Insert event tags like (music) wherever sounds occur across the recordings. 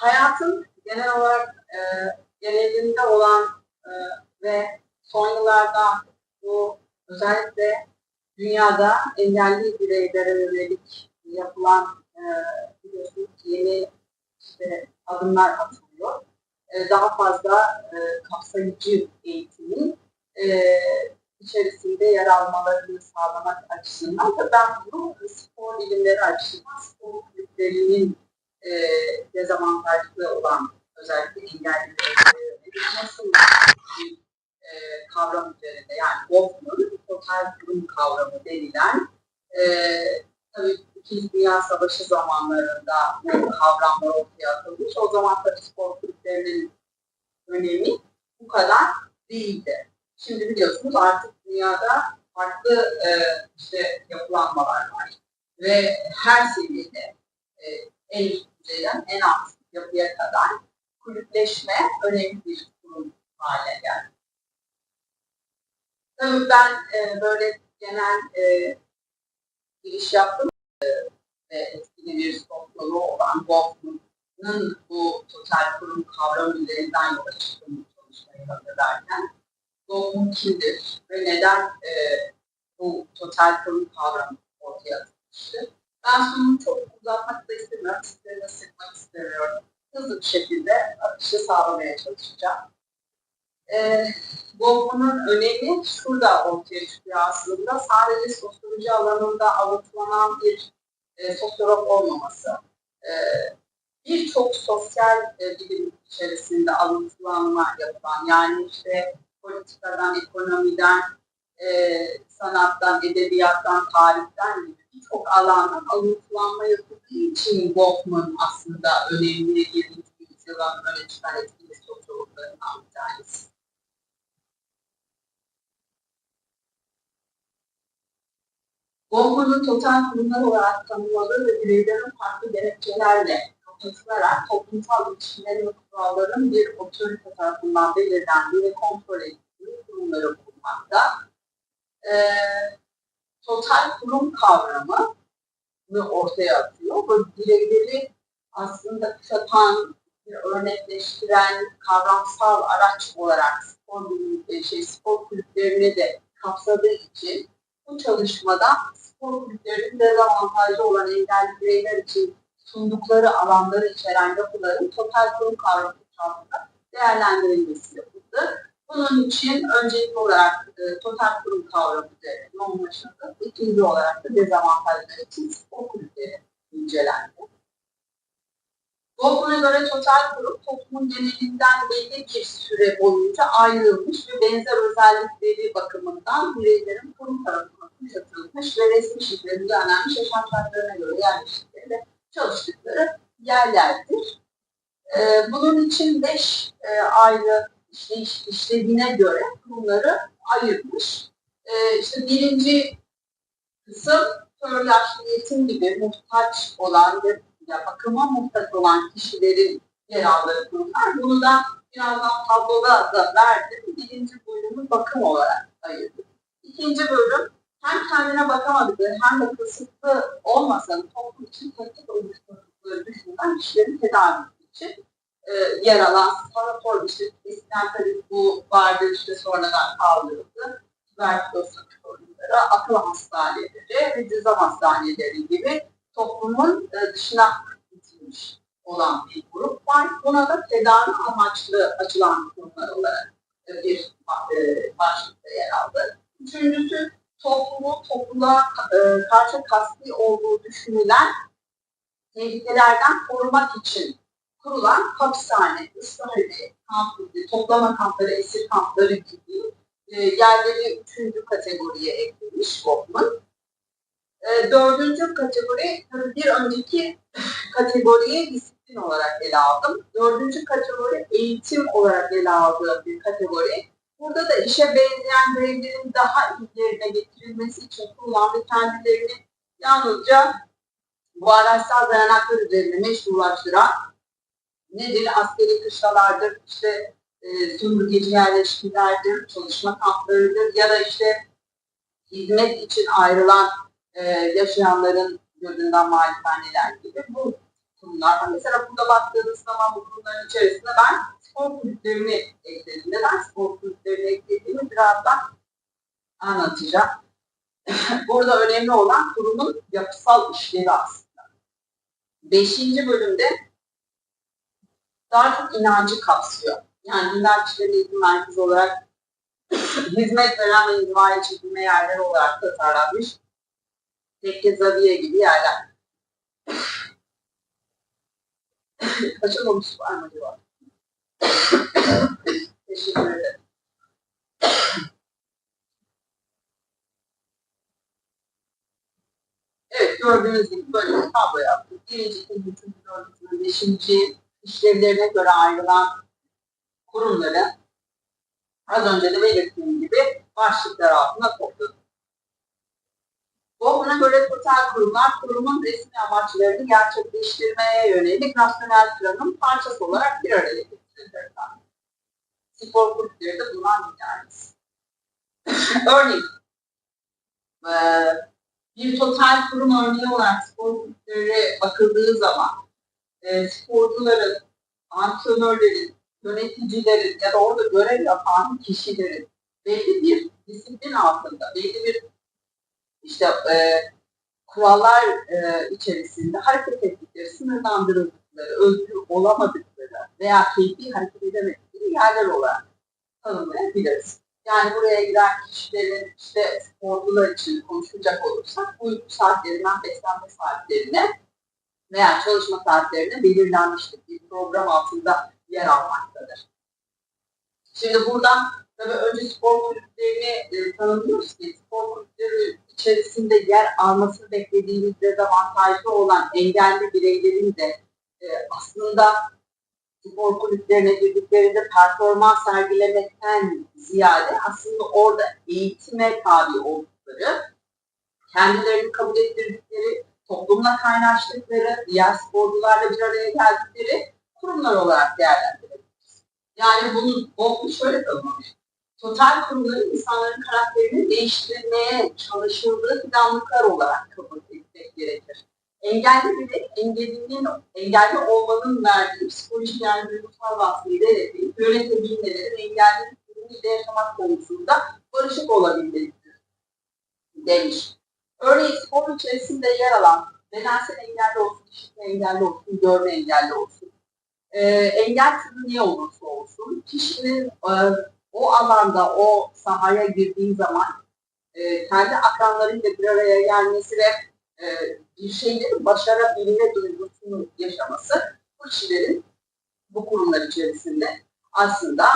hayatın genel olarak e, genelinde olan e, ve son yıllarda bu özellikle dünyada engelli bireylere yönelik yapılan e, yeni işte adımlar atılıyor. E, daha fazla e, kapsayıcı eğitimin e, içerisinde yer almalarını sağlamak açısından da ben bunu spor bilimleri açısından spor kulüplerinin e, dezavantajlı olan özellikle engelli bireylere yönelik nasıl bir e, kavram üzerinde yani Wolf'un total kurum kavramı denilen e, tabii İkinci Dünya Savaşı zamanlarında bu kavramlar ortaya atılmış. O zaman tabii spor kulüplerinin önemi bu kadar değildi. Şimdi biliyorsunuz artık dünyada farklı e, işte yapılanmalar var ve her seviyede e, en üst düzeyden en alt yapıya kadar kulüpleşme önemli bir durum haline geldi. Tabii ben e, böyle genel e, giriş yaptım e, ve etkili bir sosyoloğu olan Goffman'ın bu total kurum kavramı üzerinden yola çıktığım bu çalışmayı hazırlarken Goffman kimdir ve neden e, bu total kurum kavramı ortaya atılmıştır? Ben sunumu çok uzatmak da istemiyorum, sizlere de sıkmak istemiyorum. Hızlı bir şekilde akışı sağlamaya çalışacağım. E, Goffman'ın önemi şurada ortaya çıkıyor aslında. Sadece sosyoloji alanında avuklanan bir e, sosyolog olmaması. E, Birçok sosyal e, bilim içerisinde alıntılanma yapılan, yani işte politikadan, ekonomiden, e, sanattan, edebiyattan, tarihten gibi birçok alandan alıntılanma yapıldığı için Goffman aslında önemli 20. yüzyılın öne çıkan etkili sosyologlarından bir tanesi. Goffman'ın total kurumlar olarak tanımladığı ve bireylerin farklı gerekçelerle kapatılarak toplumsal ilişkilerin ve kuralların bir otorite tarafından belirlendiği ve kontrol edildiği kurumları bulmakta. Ee, total kurum kavramı ortaya atıyor ve bireyleri aslında kuşatan, örnekleştiren kavramsal araç olarak spor, şey, spor kulüplerini de kapsadığı için bu çalışmada spor kulüplerinin dezavantajlı olan engelli bireyler için sundukları alanları içeren yapıların total kurum kavramı kapsamında değerlendirilmesi yapıldı. Bunun için öncelikli olarak e, total kurum kavramı üzerine yoğunlaşıldı. İkinci olarak da dezavantajlar için spor kulüpleri incelendi. Goffman'a göre total kurum toplumun genelinden belli bir süre boyunca ayrılmış ve benzer özellikleri bakımından bireylerin kurum tarafından kuşatılmış ve resmi şekilde düzenlenmiş yaşam şartlarına göre yerleştikleri ve çalıştıkları yerlerdir. Ee, bunun için beş e, ayrı işleyiş, işlevine göre bunları ayırmış. Ee, işte birinci kısım kör yaşlı yetim gibi muhtaç olan ve ya bakıma muhtaç olan kişilerin yer aldığı kurumlar. Bunu da birazdan tabloda da verdim. Birinci bölümü bakım olarak ayırdım. İkinci bölüm hem kendine bakamadıkları hem de kısıtlı olmasa toplum için tehdit oluşturdukları düşünülen kişilerin tedavisi için e, yer alan sanator işte eskiden tabii bu vardı işte sonradan kaldırıldı. Tuberkuloz sanatoryumları, akıl hastaneleri ve cüzdan hastaneleri gibi toplumun e, dışına itilmiş olan bir grup var. Buna da tedavi amaçlı açılan kurumlar olarak e, bir e, başlıkta yer aldı. Üçüncüsü toplumu topluluğa karşı kasti olduğu düşünülen tehlikelerden korumak için kurulan hapishane, ıslah evi, kamp, toplama kampları, esir kampları gibi e, yerleri üçüncü kategoriye eklemiş Goffman. E, dördüncü kategori, bir önceki (laughs) kategoriyi disiplin olarak ele aldım. Dördüncü kategori eğitim olarak ele aldığım bir kategori. Burada da işe benzeyen bireylerin daha iyi yerine getirilmesi için ve kendilerini yalnızca bu araçsal dayanaklar üzerine meşrulaştıran nedir? Askeri kışlalardır, işte e, sömürgeci yerleşimlerdir, çalışma kamplarıdır ya da işte hizmet için ayrılan e, yaşayanların gözünden malihaneler gibi bu kurumlar. Mesela burada baktığınız zaman bu kurumların içerisinde ben spor kulüplerini ekledim. Neden spor kulüplerini eklediğimi birazdan anlatacağım. (laughs) Burada önemli olan kurumun yapısal işlevi aslında. Beşinci bölümde daha çok inancı kapsıyor. Yani dinler kişilerin eğitim merkezi olarak (clears throat) hizmet veren ve inzivaya çekilme yerleri olarak tasarlanmış tekke zaviye gibi yerler. (clears throat) Kaçamamış var mı acaba? (clears throat) Teşekkür ederim. Evet gördüğünüz gibi böyle bir tablo yaptık. Birinci, ikinci, üçüncü, dördüncü, beşinci işlevlerine göre ayrılan kurumları az önce de belirttiğim gibi başlıklar altında topladık. Buna göre total kurumlar kurumun resmi amaçlarını gerçekleştirmeye yönelik rasyonel planın parçası olarak bir araya getirilirler. Spor kulüpleri de bundan bir. Örneğin, bir total kurum örneği olarak spor kulüpleri bakıldığı zaman e, sporcuların, antrenörlerin, yöneticilerin ya da orada görev yapan kişilerin belli bir disiplin altında, belli bir işte e, kurallar e, içerisinde hareket ettikleri, sınırlandırıldıkları, özgür olamadıkları veya keyfi hareket edemedikleri yerler olarak tanımlayabiliriz. Yani buraya giren kişilerin işte sporcular için konuşacak olursak uyku saatlerinden beslenme saatlerine veya çalışma saatlerine belirlenmiştir. Bir program altında yer almaktadır. Şimdi buradan tabii önce spor kulüplerini e, tanımlıyoruz ki spor kulüpleri içerisinde yer almasını beklediğimiz dezavantajlı olan engelli bireylerin de e, aslında spor kulüplerine girdiklerinde performans sergilemekten ziyade aslında orada eğitime tabi oldukları, kendilerini kabul ettirdikleri, toplumla kaynaştıkları, diğer sporcularla bir araya geldikleri kurumlar olarak değerlendirebiliriz. Yani bunun olmuş şöyle tanımlamış. Total kurumların insanların karakterini değiştirmeye çalışıldığı planlıklar olarak kabul etmek gerekir. Engelli birey, engellinin, engelli olmanın verdiği psikolojik yani duygusal denetleyip yönetebilmelerin engelli ile yaşamak konusunda barışık olabilmelidir demiş. Örneğin spor içerisinde yer alan bedensel engelli olsun, işitme engelli olsun, görme engelli olsun, e, engel türü ne olursa olsun, kişinin e, o alanda, o sahaya girdiği zaman e, kendi akranlarıyla bir araya gelmesi ve e, bir şeyleri başarabilme duygusunu yaşaması bu kişilerin bu kurumlar içerisinde aslında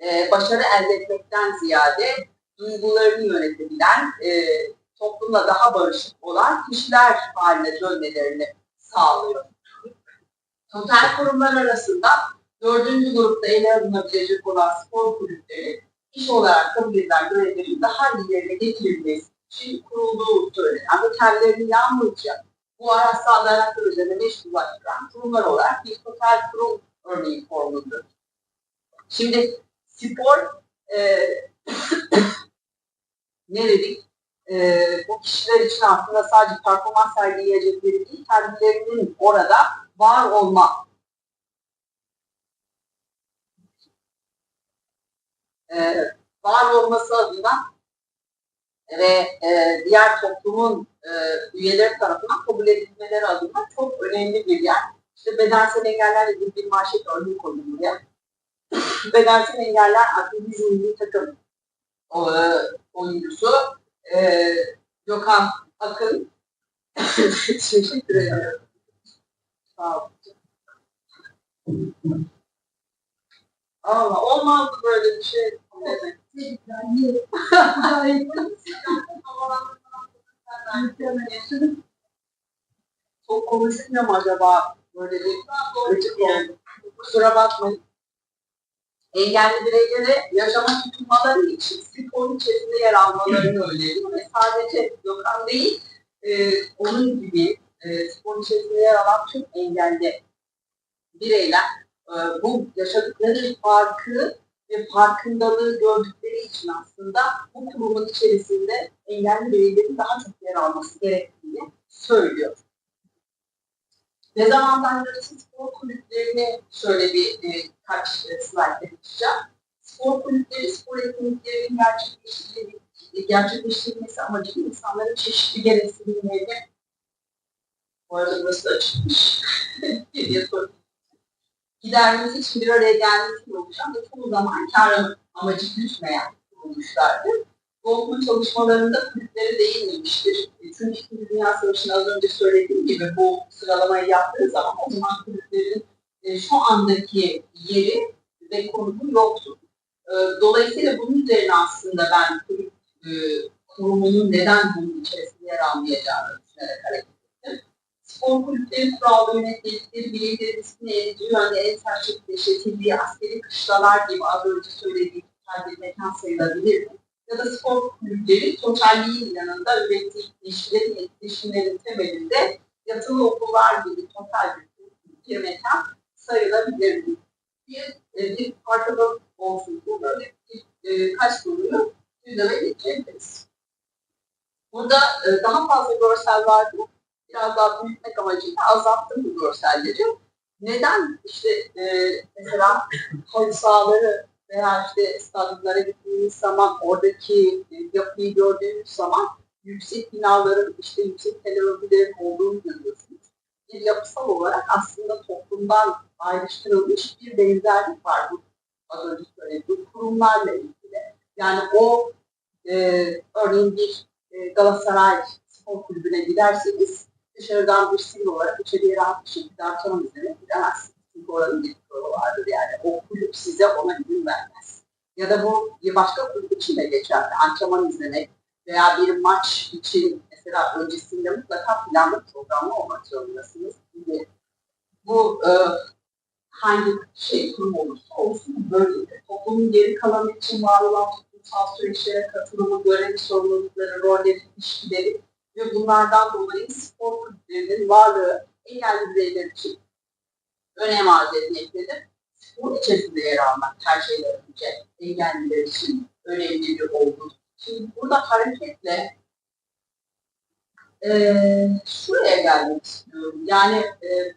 e, başarı elde etmekten ziyade duygularını yönetebilen, e, toplumla daha barışık olan kişiler haline dönmelerini sağlıyor. Total kurumlar arasında dördüncü grupta ele alınabilecek olan spor kulüpleri iş olarak kabul edilen görevlerin daha iyi getirilmesi için kurulduğu söylenen ve kendilerini yalnızca bu araçsal dayanaklar üzerine meşrulaştıran kurumlar olarak bir total kurum örneği formundur. Şimdi spor e, (coughs) ne dedik? E, bu kişiler için aslında sadece performans sergileyecekleri değil, kendilerinin orada var olma e, var olması adına ve e, diğer toplumun e, üyeleri tarafından kabul edilmeleri adına çok önemli bir yer. İşte bedensel engellerle ilgili bir manşet örneği koydum buraya. bedensel engeller atletizm milli takım e, oyuncusu e, Gökhan Akın (laughs) teşekkür ederim. Sağ olun. Allah olmazdı böyle bir şey. Çok konuşmuyor mu acaba? Böyle bir gıcık oldu. Kusura bakmayın. Engelli bireylere yaşama tutunmaları için sporun içerisinde yer almalarını öneriyor. Ve sadece Gökhan değil, e, onun gibi e, sporun içerisinde yer alan tüm engelli bireyler e, bu yaşadıkları farkı ve farkındalığı gördükleri için aslında bu kurumun içerisinde engelli bireylerin daha çok yer alması gerektiğini söylüyor. Dezavantajları spor kulüplerini şöyle bir e, kaç e, slide geçeceğim. Spor kulüpleri, spor etkinliklerinin gerçekleştirilmesi, gerçekleştirilmesi amacıyla insanların çeşitli gereksinimlerini bu arada burası açılmış. (laughs) Gidermemiz için bir araya gelmesi için oluşan ve çoğu zaman kar amacı gütmeyen kurulmuşlardır. Bu okul çalışmalarında kulüplere değinmemiştir. E, Çünkü İkinci Dünya Savaşı'nın az önce söylediğim gibi bu sıralamayı yaptığı zaman o zaman kulüplerin e, şu andaki yeri ve konumu yoktu. E, Dolayısıyla bunun üzerine aslında ben kulüp e, kurumunun neden bunun içerisinde yer almayacağını düşünerek hareket ettim. Spor kulüpleri kurallı yönetmelikleri, bireyleri disipline edici yönde en işletildiği askeri kışlalar gibi az önce söylediğim bir mekan sayılabilir mi? ya da spor kulüpleri sosyalliğin yanında ürettiği ilişkilerin, etkileşimlerin temelinde yatılı okullar gibi total bir mekan sayılabilir mi? Bir, e, bir farkında olsun. Bu böyle bir, e, kaç soruyu gündeme geçebiliriz. Burada e, daha fazla görsel vardı. Biraz daha büyütmek amacıyla azalttım bu görselleri. Neden işte e, mesela halı sahaları veya işte stadlara gittiğimiz zaman oradaki e, yapıyı gördüğümüz zaman yüksek binaların işte yüksek televizyonların olduğunu görüyorsunuz. Bir yapısal olarak aslında toplumdan ayrıştırılmış bir benzerlik var bu az önce söylediğim kurumlarla ilgili. Yani o e, örneğin bir e, Galatasaray spor kulübüne giderseniz dışarıdan bir sivil olarak içeriye rahat bir şekilde antrenman izlemek gidemezsiniz. Çünkü oranın bir kuralı vardır yani. O kulüp size ona izin vermez. Ya da bu bir başka kulüp için de geçerli. Antrenman izlemek veya bir maç için mesela öncesinde mutlaka planlı programlı olmak zorundasınız. Gibi. Bu e, hangi şey kurum olursa olsun böyledir. Toplumun geri kalanı için var olan toplumsal süreçlere katılımı, görevi, sorumlulukları, rolleri, ilişkileri ve bunlardan dolayı spor kulüplerinin varlığı engelli bireyler için önem arz etmektedir. Bunun içerisinde yer almak şeyden önce engelliler için önemli bir olgu. Şimdi burada hareketle e, şuraya gelmek istiyorum. Yani e,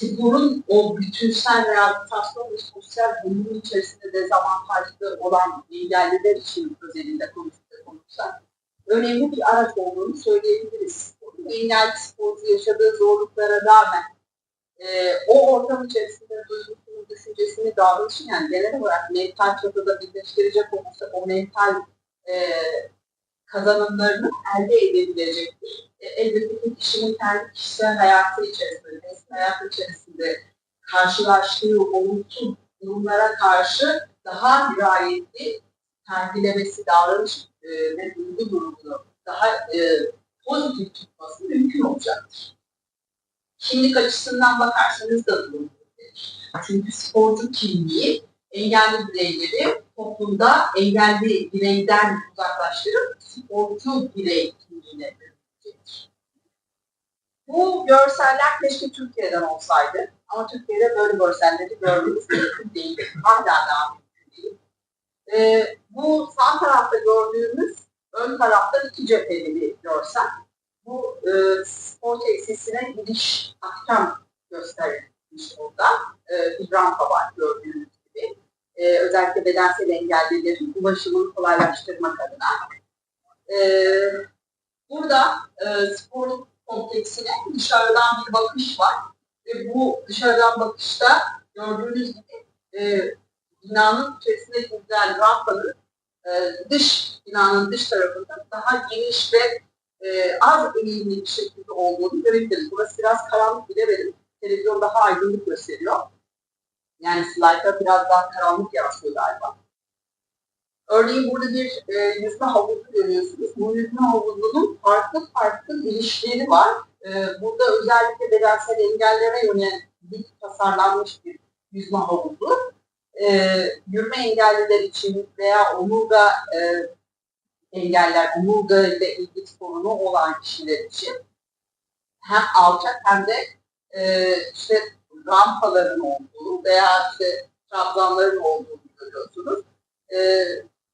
sporun o bütünsel rehabilitasyon ve sosyal bölümün içerisinde dezavantajlı olan engelliler için özelinde konuşsak önemli bir araç olduğunu söyleyebiliriz. Engelli sporcu yaşadığı zorluklara rağmen e, o ortam içerisinde duygusunu, düşüncesini, davranışını yani genel olarak mental çatıda birleştirecek olursa o mental e, kazanımlarını elde edebilecektir. E, elbette ki kişinin kendi kişisel hayatı içerisinde, resmi hayatı içerisinde karşılaştığı olumsuz durumlara karşı daha dirayetli sergilemesi, davranış e, ve duygu durumunu daha e, pozitif tutması mümkün olacaktır kimlik açısından bakarsanız da durum Çünkü sporcu kimliği engelli bireyleri toplumda engelli bireyden uzaklaştırıp sporcu birey kimliğine dönüştürecektir. Bu görseller keşke Türkiye'den olsaydı. Ama Türkiye'de böyle görselleri gördüğümüz mümkün değil. Hala daha mümkün değil. Ee, bu sağ tarafta gördüğümüz ön tarafta iki cepheli bir görsel bu e, spor tesisine gidiş akşam gösterilmiş burada. E, bir rampa gördüğünüz gibi. E, özellikle bedensel engellilerin ulaşımını kolaylaştırmak adına. E, burada e, spor kompleksine dışarıdan bir bakış var. Ve bu dışarıdan bakışta gördüğünüz gibi e, binanın içerisinde gidilen rampanın e, dış binanın dış tarafında daha geniş ve e, az eğilimli bir şekilde olduğunu görebiliriz. Burası biraz karanlık bile. Televizyon daha aydınlık gösteriyor. Yani slaytta biraz daha karanlık yansıyor galiba. Örneğin burada bir e, yüzme havuzu görüyorsunuz. Bu yüzme havuzunun farklı farklı ilişkileri var. E, burada özellikle bedensel engellere yönelik tasarlanmış bir yüzme havuzu. E, yürüme engelliler için veya omurga e, engeller, omurga ile ilgili sorunu olan kişiler için hem alçak hem de e, işte rampaların olduğu veya işte trabzanların olduğunu görüyorsunuz. E,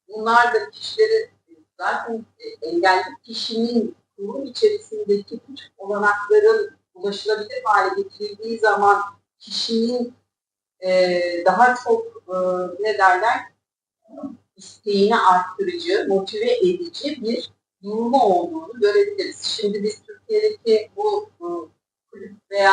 bunlar da kişileri zaten engelli kişinin kurum içerisindeki küçük olanakların ulaşılabilir hale getirildiği zaman kişinin e, daha çok e, ne derler isteğini arttırıcı, motive edici bir durumu olduğunu görebiliriz. Şimdi biz Türkiye'deki bu, bu kulüp veya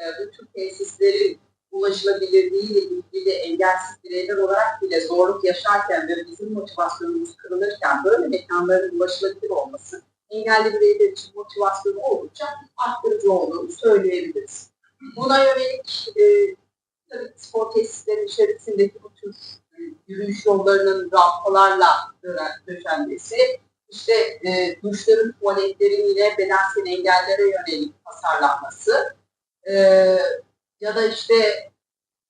e, bu tür tesislerin ulaşılabilirliğiyle ilgili engelsiz bireyler olarak bile zorluk yaşarken ve bizim motivasyonumuz kırılırken böyle mekanların ulaşılabilir olması engelli bireyler için motivasyonu oldukça arttırıcı olduğunu söyleyebiliriz. Buna yönelik e, tabii spor tesislerinin içerisindeki bu tür e, yürüyüş yollarının rampalarla döşenmesi, işte e, duşların, tuvaletlerin yine bedensel engellere yönelik tasarlanması, e, ya da işte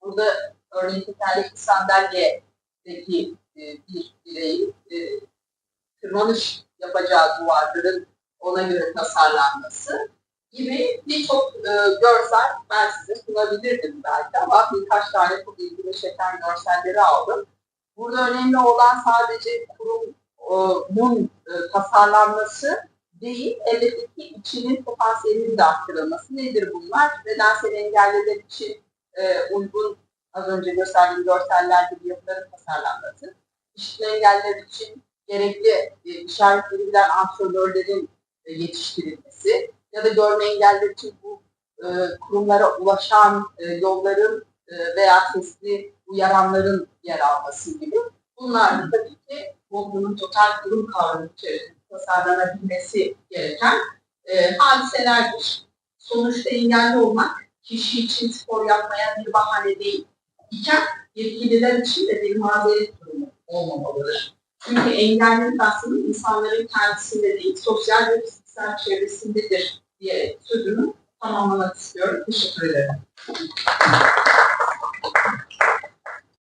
burada örneğin tekerlekli sandalyedeki e, bir bireyin e, tırmanış yapacağı duvarların ona göre tasarlanması gibi birçok e, görsel ben size sunabilirdim belki ama birkaç tane çok ilgimi çeken görselleri aldım. Burada önemli olan sadece kurumun e, tasarlanması değil, elbette ki içinin potansiyelinin de arttırılması. Nedir bunlar? Bedensel engelliler için e, uygun, az önce gösterdiğim görsellerde bir yapıların tasarlanması. İşitme engelliler için gerekli e, işaretleri bilen antrenörlerin e, yetiştirilmesi ya da görme engelliler için bu e, kurumlara ulaşan e, yolların e, veya sesli uyaranların yer alması gibi. Bunlar da tabii ki toplumun total kurum kavramı içerisinde tasarlanabilmesi gereken e, hadiselerdir. Sonuçta engelli olmak kişi için spor yapmaya bir bahane değil. İken yetkililer için de bir mazeret durumu olmamalıdır. Çünkü engellilik aslında insanların kendisinde değil, sosyal ve fiziksel çevresindedir diye sözümü tamamlamak istiyorum. Teşekkür ederim.